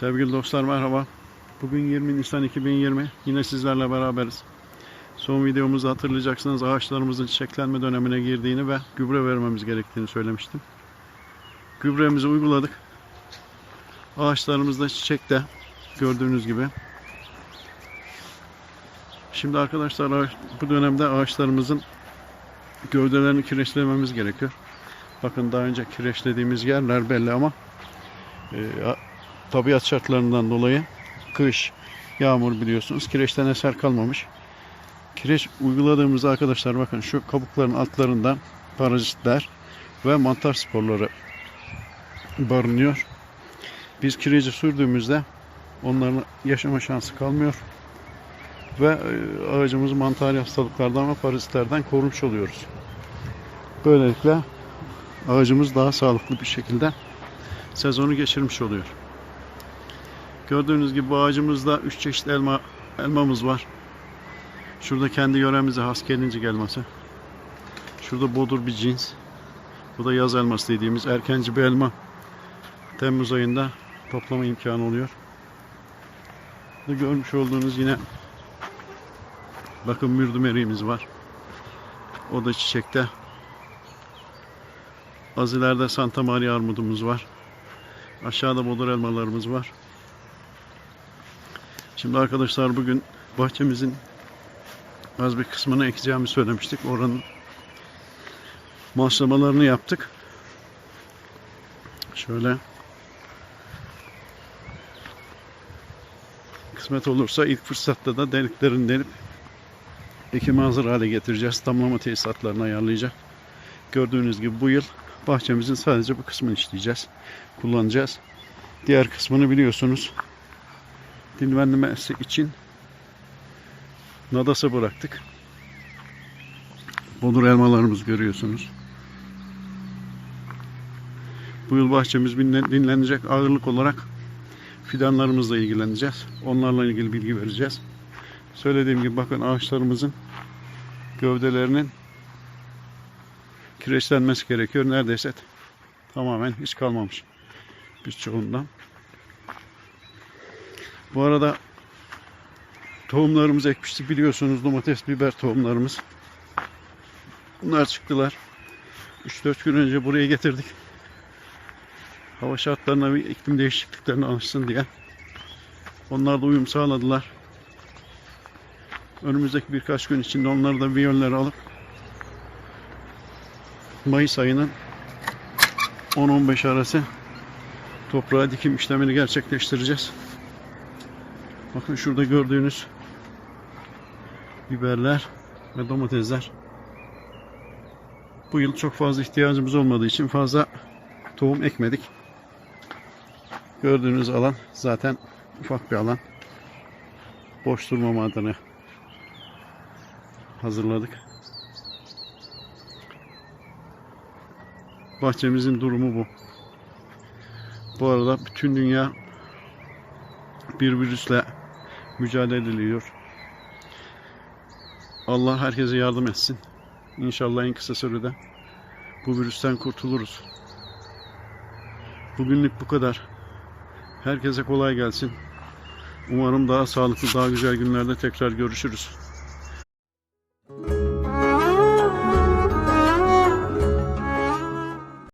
Sevgili dostlar merhaba. Bugün 20 Nisan 2020. Yine sizlerle beraberiz. Son videomuzda hatırlayacaksınız ağaçlarımızın çiçeklenme dönemine girdiğini ve gübre vermemiz gerektiğini söylemiştim. Gübremizi uyguladık. Ağaçlarımız da çiçekte gördüğünüz gibi. Şimdi arkadaşlar bu dönemde ağaçlarımızın gövdelerini kireçlememiz gerekiyor. Bakın daha önce kireçlediğimiz yerler belli ama e, tabiat şartlarından dolayı kış, yağmur biliyorsunuz kireçten eser kalmamış. Kireç uyguladığımızda arkadaşlar bakın şu kabukların altlarında parazitler ve mantar sporları barınıyor. Biz kireci sürdüğümüzde onların yaşama şansı kalmıyor ve e, ağacımızı mantar hastalıklardan ve parazitlerden korumuş oluyoruz. Böylelikle ağacımız daha sağlıklı bir şekilde sezonu geçirmiş oluyor. Gördüğünüz gibi bu ağacımızda 3 çeşit elma elmamız var. Şurada kendi yöremize has gelincik elması. Şurada bodur bir cins. Bu da yaz elması dediğimiz erkenci bir elma. Temmuz ayında toplama imkanı oluyor. Burada görmüş olduğunuz yine bakın mürdümeriğimiz var. O da çiçekte. Az ileride Santa Maria armudumuz var. Aşağıda bodur elmalarımız var. Şimdi arkadaşlar bugün bahçemizin az bir kısmını ekeceğimi söylemiştik. Oranın maslamalarını yaptık. Şöyle kısmet olursa ilk fırsatta da deliklerini delip ekime hazır hale getireceğiz. Damlama tesisatlarını ayarlayacak. Gördüğünüz gibi bu yıl bahçemizin sadece bu kısmını işleyeceğiz. Kullanacağız. Diğer kısmını biliyorsunuz dinlenmesi için nadasa bıraktık. Bodur elmalarımız görüyorsunuz. Bu yıl bahçemiz dinlen- dinlenecek ağırlık olarak fidanlarımızla ilgileneceğiz. Onlarla ilgili bilgi vereceğiz. Söylediğim gibi bakın ağaçlarımızın gövdelerinin kireçlenmesi gerekiyor. Neredeyse tamamen hiç kalmamış birçoğundan. Bu arada tohumlarımızı ekmiştik biliyorsunuz domates biber tohumlarımız. Bunlar çıktılar. 3-4 gün önce buraya getirdik. Hava şartlarına ve iklim değişikliklerine alışsın diye. Onlar da uyum sağladılar. Önümüzdeki birkaç gün içinde onları da viyonları alıp Mayıs ayının 10-15 arası toprağa dikim işlemini gerçekleştireceğiz. Bakın şurada gördüğünüz biberler ve domatesler. Bu yıl çok fazla ihtiyacımız olmadığı için fazla tohum ekmedik. Gördüğünüz alan zaten ufak bir alan. Boş durmama adına hazırladık. Bahçemizin durumu bu. Bu arada bütün dünya bir virüsle mücadele ediliyor. Allah herkese yardım etsin. İnşallah en kısa sürede bu virüsten kurtuluruz. Bugünlük bu kadar. Herkese kolay gelsin. Umarım daha sağlıklı, daha güzel günlerde tekrar görüşürüz.